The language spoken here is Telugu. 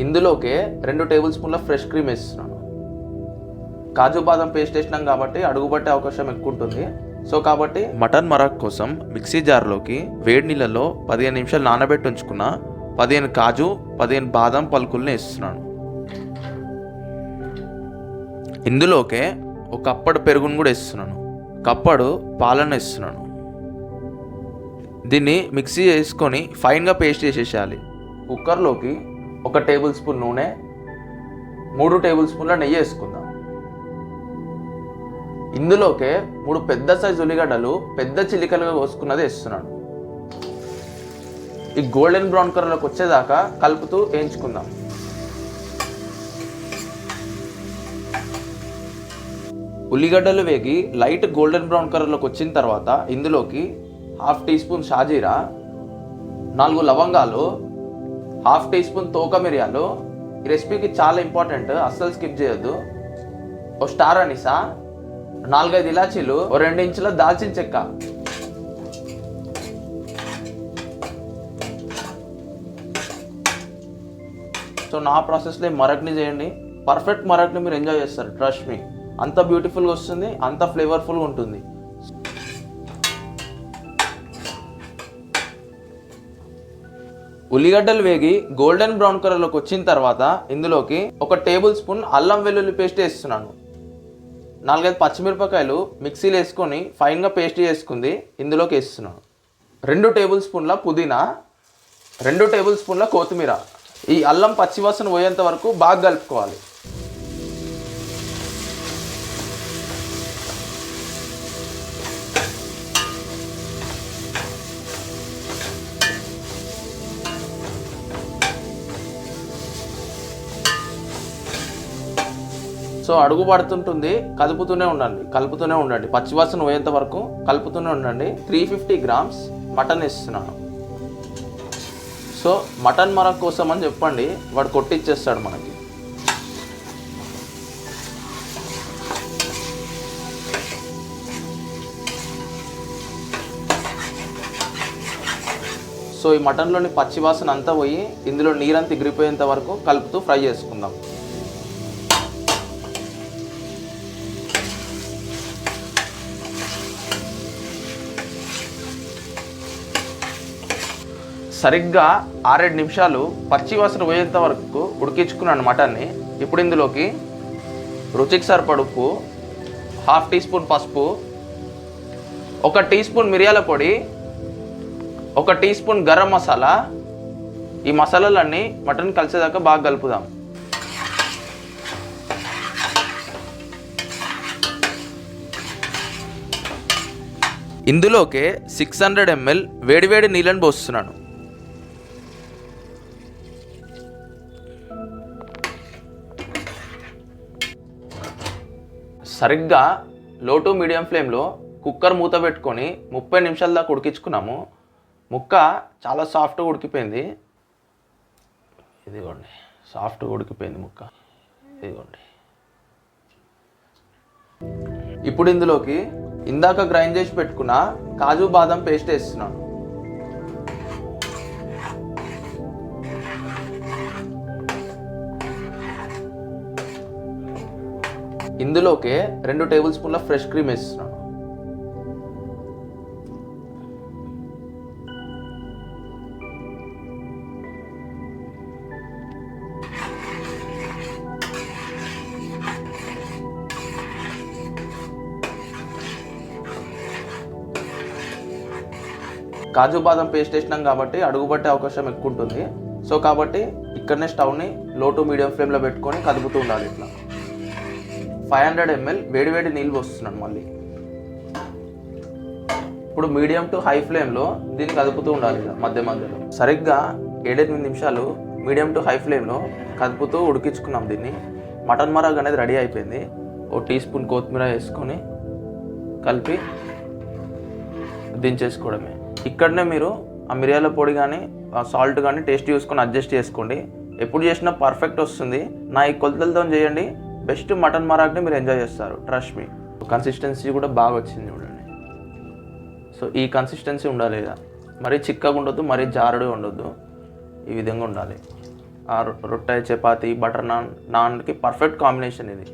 ఇందులోకే రెండు టేబుల్ స్పూన్ల ఫ్రెష్ క్రీమ్ వేస్తున్నాను. కాజు బాదం పేస్ట్ వేసినాం కాబట్టి అడుగుబట్టే అవకాశం ఎక్కువ ఉంటుంది సో కాబట్టి మటన్ మరాక్ కోసం మిక్సీ జార్లోకి వేడి నీళ్ళలో పదిహేను నిమిషాలు నానబెట్టి ఉంచుకున్న పదిహేను కాజు పదిహేను బాదం పలుకుల్ని వేస్తున్నాను. ఇందులోకే ఒక కప్పడు పెరుగును కూడా వేస్తున్నాను. కప్పడు పాలను వేస్తున్నాను. దీన్ని మిక్సీ చేసుకొని ఫైన్గా పేస్ట్ చేసేసేయాలి. కుక్కర్లోకి ఒక టేబుల్ స్పూన్ నూనె మూడు టేబుల్ స్పూన్ల నెయ్యి వేసుకుందాం. ఇందులోకే మూడు పెద్ద సైజు ఉల్లిగడ్డలు పెద్ద చిలికలుగా కోసుకున్నది వేస్తున్నాను. ఈ గోల్డెన్ బ్రౌన్ కలర్లోకి వచ్చేదాకా కలుపుతూ వేయించుకుందాం. ఉల్లిగడ్డలు వేగి లైట్ గోల్డెన్ బ్రౌన్ కలర్లోకి వచ్చిన తర్వాత ఇందులోకి హాఫ్ టీ స్పూన్ షాజీరా నాలుగు లవంగాలు హాఫ్ టీ స్పూన్ తోక మిరియాలు. ఈ రెసిపీకి చాలా ఇంపార్టెంట్ అస్సలు స్కిప్ చేయొద్దు. ఓ స్టార్ అనిసా నాలుగైదు ఇలాచీలు ఓ రెండు ఇంచుల దాల్చిన చెక్క. సో నా ప్రాసెస్లో మరగ్ని మరక్ని చేయండి. పర్ఫెక్ట్ మరక్ని మీరు ఎంజాయ్ చేస్తారు ట్రస్ట్ మీ. అంత బ్యూటిఫుల్గా వస్తుంది అంత ఫ్లేవర్ఫుల్గా ఉంటుంది. ఉల్లిగడ్డలు వేగి గోల్డెన్ బ్రౌన్ కలర్లోకి వచ్చిన తర్వాత ఇందులోకి ఒక టేబుల్ స్పూన్ అల్లం వెల్లుల్లి పేస్ట్ వేస్తున్నాను. నాలుగైదు పచ్చిమిరపకాయలు మిక్సీలో వేసుకొని ఫైన్గా పేస్ట్ చేసుకుంది ఇందులోకి వేస్తున్నాను. రెండు టేబుల్ స్పూన్ల పుదీనా రెండు టేబుల్ స్పూన్ల కొత్తిమీర. ఈ అల్లం పచ్చివాసన పోయేంత వరకు బాగా కలుపుకోవాలి. సో అడుగు పడుతుంటుంది కదుపుతూనే ఉండండి కలుపుతూనే ఉండండి. పచ్చివాసన పోయేంత వరకు కలుపుతూనే ఉండండి. త్రీ ఫిఫ్టీ గ్రామ్స్ మటన్ ఇస్తున్నాను సో మటన్ మరక్ కోసం అని చెప్పండి వాడు కొట్టిచ్చేస్తాడు మనకి. సో ఈ మటన్లోని పచ్చివాసన అంతా పోయి ఇందులో నీరంతా ఎగిరిపోయేంత వరకు కలుపుతూ ఫ్రై చేసుకుందాం. సరిగ్గా ఆరేడు నిమిషాలు పచ్చి వాసన పోయేంత వరకు ఉడికించుకున్నాను మటన్ని. ఇప్పుడు ఇందులోకి రుచికి సరిపడు ఉప్పు హాఫ్ టీ స్పూన్ పసుపు ఒక టీ స్పూన్ మిరియాల పొడి ఒక టీ స్పూన్ గరం మసాలా. ఈ మసాలాలన్నీ మటన్ కలిసేదాకా బాగా కలుపుదాం. ఇందులోకే సిక్స్ హండ్రెడ్ ఎంఎల్ వేడివేడి నీళ్ళని పోస్తున్నాను. సరిగ్గా లో టు మీడియం ఫ్లేమ్లో కుక్కర్ మూత పెట్టుకొని ముప్పై నిమిషాల దాకా ఉడికించుకున్నాము. ముక్క చాలా సాఫ్ట్గా ఉడికిపోయింది. ఇదిగోండి సాఫ్ట్గా ఉడికిపోయింది ముక్క. ఇదిగోండి. ఇప్పుడు ఇందులోకి ఇందాక గ్రైండ్ చేసి పెట్టుకున్న కాజు బాదం పేస్ట్ వేస్తున్నాను. ఇందులోకే రెండు టేబుల్ స్పూన్ల ఫ్రెష్ క్రీమ్ వేస్తున్నాను కాజు బాదం పేస్ట్ వేసినాం కాబట్టి అడుగుబట్టే అవకాశం ఎక్కువ ఉంటుంది. సో కాబట్టి ఇక్కడనే స్టవ్ని లో టు మీడియం ఫ్లేమ్లో పెట్టుకొని కదుపుతూ ఉండాలి ఇట్లా. ఫైవ్ హండ్రెడ్ ఎంఎల్ వేడివేడి నీళ్ళు పోస్తున్నాను మళ్ళీ. ఇప్పుడు మీడియం టు హై ఫ్లేమ్లో దీన్ని కదుపుతూ ఉండాలి మధ్య మధ్యలో. సరిగ్గా ఏడెనిమిది నిమిషాలు మీడియం టు హై ఫ్లేమ్లో కదుపుతూ ఉడికించుకున్నాం దీన్ని. మటన్ మరాగ్ అనేది రెడీ అయిపోయింది. ఓ టీ స్పూన్ కొత్తిమీర వేసుకొని కలిపి దించేసుకోవడమే. ఇక్కడనే మీరు ఆ మిరియాల పొడి కానీ ఆ సాల్ట్ కానీ టేస్ట్ చూసుకొని అడ్జస్ట్ చేసుకోండి. ఎప్పుడు చేసినా పర్ఫెక్ట్ వస్తుంది. నా ఈ కొలతలతో చేయండి. బెస్ట్ మటన్ మరాక్ని మీరు ఎంజాయ్ చేస్తారు ట్రస్ట్ మీ కన్సిస్టెన్సీ కూడా బాగా వచ్చింది చూడండి. సో ఈ కన్సిస్టెన్సీ ఉండాలి ఇక మరీ చిక్కగా ఉండొద్దు మరీ జారుడు ఉండొద్దు. ఈ విధంగా ఉండాలి. ఆ రొ- రొట్టె చపాతి బటర్ నాన్ నాన్కి పర్ఫెక్ట్ కాంబినేషన్ ఇది.